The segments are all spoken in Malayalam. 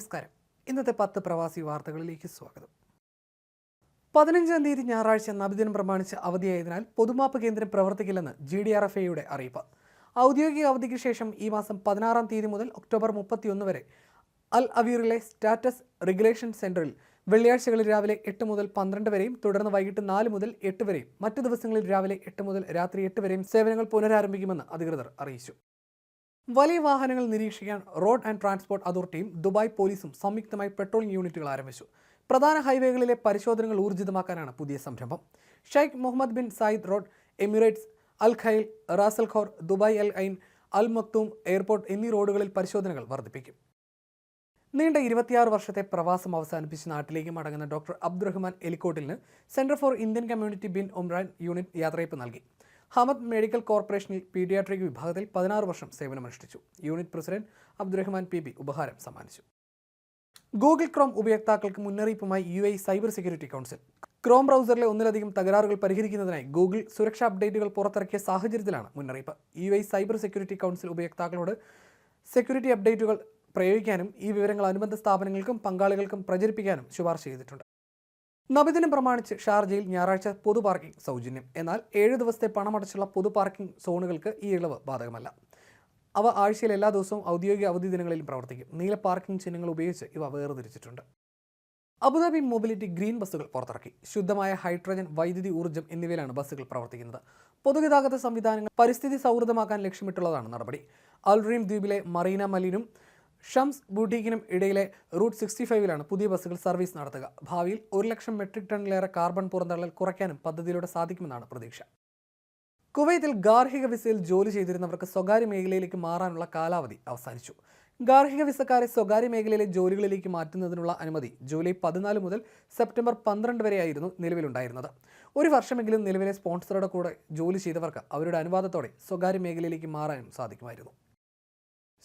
നമസ്കാരം. ഇന്നത്തെ പത്ത് പ്രവാസി വാർത്തകളിലേക്ക് സ്വാഗതം. പതിനഞ്ചാം തീയതി ഞായറാഴ്ച നബിദിനം പ്രമാണിച്ച് അവധിയായതിനാൽ പൊതുമാപ്പ് കേന്ദ്രം പ്രവർത്തിക്കില്ലെന്ന് ജി ഡി ആർ എഫ് എയുടെ അറിയിപ്പ്. ഔദ്യോഗിക അവധിക്ക് ശേഷം ഈ മാസം പതിനാറാം തീയതി മുതൽ ഒക്ടോബർ മുപ്പത്തിയൊന്ന് വരെ അൽ അവീറിലെ സ്റ്റാറ്റസ് റെഗുലേഷൻ സെന്ററിൽ വെള്ളിയാഴ്ചകളിൽ രാവിലെ എട്ട് മുതൽ പന്ത്രണ്ട് വരെയും തുടർന്ന് വൈകിട്ട് നാല് മുതൽ എട്ട് വരെയും മറ്റു ദിവസങ്ങളിൽ രാവിലെ എട്ട് മുതൽ രാത്രി എട്ട് വരെയും സേവനങ്ങൾ പുനരാരംഭിക്കുമെന്ന് അധികൃതർ അറിയിച്ചു. വലിയ വാഹനങ്ങൾ നിരീക്ഷിക്കാൻ റോഡ് ആൻഡ് ട്രാൻസ്പോർട്ട് അതോറിറ്റിയും ദുബായ് പോലീസും സംയുക്തമായി പെട്രോളിംഗ് യൂണിറ്റുകൾ ആരംഭിച്ചു. പ്രധാന ഹൈവേകളിലെ പരിശോധനകൾ ഊർജിതമാക്കാനാണ് പുതിയ സംരംഭം. Sheikh Mohammed bin Zayed road Emirates Al Khail Ras Al Khor Dubai Al Ain Al Maktoum airport എന്നീ റോഡുകളിൽ പരിശോധനകൾ വർദ്ധിപ്പിക്കും. നീണ്ട ഇരുപത്തിയാറ് വർഷത്തെ പ്രവാസം അവസാനിപ്പിച്ച് നാട്ടിലേക്ക് മടങ്ങുന്ന doctor Abdurahman എലിക്കോട്ടിലിന് centre for Indian community Bin Omran unit യാത്രയപ്പ് നൽകി. ഹമദ് മെഡിക്കൽ കോർപ്പറേഷനിൽ പീഡിയാട്രിക് വിഭാഗത്തിൽ പതിനാറ് വർഷം സേവനമനുഷ്ഠിച്ചു. Unit president Abdurahman P B ഉപഹാരം സമ്മാനിച്ചു. ഗൂഗിൾ ക്രോം ഉപയോക്താക്കൾക്ക് മുന്നറിയിപ്പുമായി U I cyber security council. Chrome ബ്രൗസറിലെ ഒന്നിലധികം തകരാറുകൾ പരിഹരിക്കുന്നതിനായി ഗൂഗിൾ സുരക്ഷാ അപ്ഡേറ്റുകൾ പുറത്തിറക്കിയ സാഹചര്യത്തിലാണ് മുന്നറിയിപ്പ്. U I cyber security council ഉപയോക്താക്കളോട് security അപ്ഡേറ്റുകൾ പ്രയോഗിക്കാനും ഈ വിവരങ്ങൾ അനുബന്ധ സ്ഥാപനങ്ങൾക്കും പങ്കാളികൾക്കും പ്രചരിപ്പിക്കാനും ശുപാർശ ചെയ്തിട്ടുണ്ട്. നബിദിനം പ്രമാണിച്ച് ഷാർജയിൽ ഞായറാഴ്ച പൊതു പാർക്കിംഗ് സൗജന്യം. എന്നാൽ ഏഴ് ദിവസത്തെ പണമടച്ചുള്ള പൊതു പാർക്കിംഗ് സോണുകൾക്ക് ഈ ഇളവ് ബാധകമല്ല. അവ ആഴ്ചയിൽ എല്ലാ ദിവസവും ഔദ്യോഗിക അവധി ദിനങ്ങളിലും പ്രവർത്തിക്കും. നീല പാർക്കിംഗ് ചിഹ്നങ്ങൾ ഉപയോഗിച്ച് ഇവ വേർതിരിച്ചിട്ടുണ്ട്. അബുദാബി മൊബിലിറ്റി ഗ്രീൻ ബസ്സുകൾ പുറത്തിറക്കി. ശുദ്ധമായ ഹൈഡ്രജൻ വൈദ്യുതി ഊർജം എന്നിവയിലാണ് ബസ്സുകൾ പ്രവർത്തിക്കുന്നത്. പൊതുഗതാഗത സംവിധാനങ്ങൾ പരിസ്ഥിതി സൗഹൃദമാക്കാൻ ലക്ഷ്യമിട്ടുള്ളതാണ് നടപടി. അൽറീം ദ്വീപിലെ മറീന മലിനും ഷംസ് ബൂട്ടീക്കിനും ഇടയിലെ റൂട്ട് സിക്സ്റ്റി ഫൈവിലാണ് പുതിയ ബസ്സുകൾ സർവീസ് നടത്തുക. ഭാവിയിൽ ഒരു ലക്ഷം മെട്രിക് ടണ്ണിലേറെ കാർബൺ പുറന്തള്ളൽ കുറയ്ക്കാനും പദ്ധതിയിലൂടെ സാധിക്കുമെന്നാണ് പ്രതീക്ഷ. കുവൈത്തിൽ ഗാർഹിക വിസയിൽ ജോലി ചെയ്തിരുന്നവർക്ക് സ്വകാര്യ മേഖലയിലേക്ക് മാറാനുള്ള കാലാവധി അവസാനിച്ചു. ഗാർഹിക വിസക്കാരെ സ്വകാര്യ മേഖലയിലെ ജോലികളിലേക്ക് മാറ്റുന്നതിനുള്ള അനുമതി ജൂലൈ പതിനാല് മുതൽ സെപ്റ്റംബർ പന്ത്രണ്ട് വരെയായിരുന്നു നിലവിലുണ്ടായിരുന്നത്. ഒരു വർഷമെങ്കിലും നിലവിലെ സ്പോൺസറുടെ കൂടെ ജോലി ചെയ്തവർക്ക് അവരുടെ അനുവാദത്തോടെ സ്വകാര്യ മേഖലയിലേക്ക് മാറാനും സാധിക്കുമായിരുന്നു.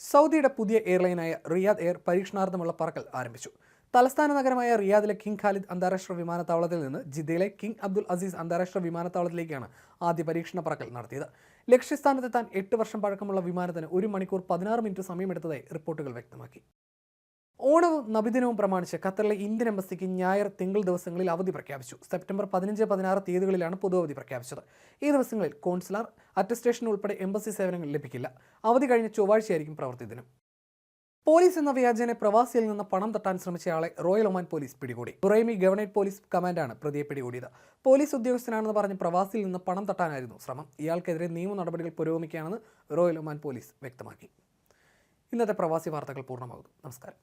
സൗദിയുടെ പുതിയ എയർലൈനായ റിയാദ് എയർ പരീക്ഷണാർത്ഥമുള്ള പറക്കൽ ആരംഭിച്ചു. തലസ്ഥാന നഗരമായ റിയാദിലെ കിങ് ഖാലിദ് അന്താരാഷ്ട്ര വിമാനത്താവളത്തിൽ നിന്ന് ജിദ്ദയിലെ കിങ് അബ്ദുൽ അസീസ് അന്താരാഷ്ട്ര വിമാനത്താവളത്തിലേക്കാണ് ആദ്യ പരീക്ഷണ പറക്കൽ നടത്തിയത്. ലക്ഷ്യസ്ഥാനത്തെത്താൻ എട്ട് വർഷം പഴക്കമുള്ള വിമാനത്തിന് ഒരു മണിക്കൂർ പതിനാറ് മിനിറ്റ് സമയമെടുത്തതായി റിപ്പോർട്ടുകൾ വ്യക്തമാക്കി. ഓണവും നബിദിനവും പ്രമാണിച്ച് ഖത്തറിലെ ഇന്ത്യൻ എംബസിക്ക് ഞായർ തിങ്കൾ ദിവസങ്ങളിൽ അവധി പ്രഖ്യാപിച്ചു. സെപ്റ്റംബർ പതിനഞ്ച് പതിനാറ് തീയതികളിലാണ് പൊതു അവധി പ്രഖ്യാപിച്ചത്. ഈ ദിവസങ്ങളിൽ കോൺസുലാർ അറ്റസ്റ്റേഷൻ ഉൾപ്പെടെ എംബസി സേവനങ്ങൾ ലഭിക്കില്ല. അവധി കഴിഞ്ഞ ചൊവ്വാഴ്ചയായിരിക്കും പ്രവൃത്തി ദിനം. പോലീസ് എന്ന വ്യാജനെ പ്രവാസിയിൽ നിന്ന് പണം തട്ടാൻ ശ്രമിച്ചയാളെ റോയൽ ഒമാൻ പോലീസ് പിടികൂടി. ദുറൈമി ഗവർണേറ്റ് പോലീസ് കമാൻഡാണ് പ്രതിയെ പിടികൂടിയത്. പോലീസ് ഉദ്യോഗസ്ഥനാണെന്ന് പറഞ്ഞ് പ്രവാസിയിൽ നിന്ന് പണം തട്ടാനായിരുന്നു ശ്രമം. ഇയാൾക്കെതിരെ നിയമ നടപടികൾ പുരോഗമിക്കുകയാണെന്ന് റോയൽ ഒമാൻ പോലീസ് വ്യക്തമാക്കി. ഇന്നത്തെ പ്രവാസി വാർത്തകൾ പൂർണമാകുന്നു നമസ്കാരം.